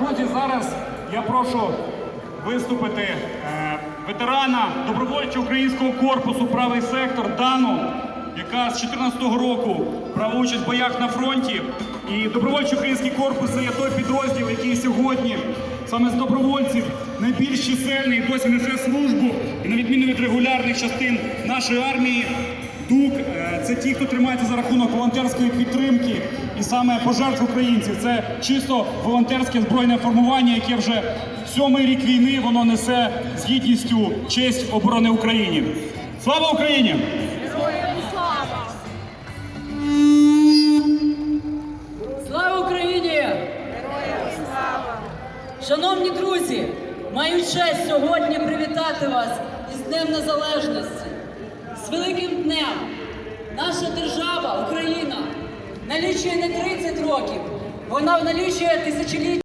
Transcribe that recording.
Друзі, зараз я прошу виступити е, ветерана добровольчого українського корпусу правий сектор Дану, яка з 2014 року брала участь в боях на фронті. І добровольчий український корпус це той підрозділ, який сьогодні саме з добровольців найбільш чисельний, досі несе службу. І на відміну від регулярних частин нашої армії, ДУК е, це ті, хто тримається за рахунок волонтерської підтримки і саме пожертв українців. Це чисто волонтерське збройне формування, яке вже сьомий рік війни воно несе з гідністю честь оборони Україні. Слава Україні! Слава Україні! Шановні друзі, маю честь сьогодні привітати вас із Днем Незалежності, з великим днем. Наша держава, Україна, налічує не 30 років, вона налічує тисячоліття.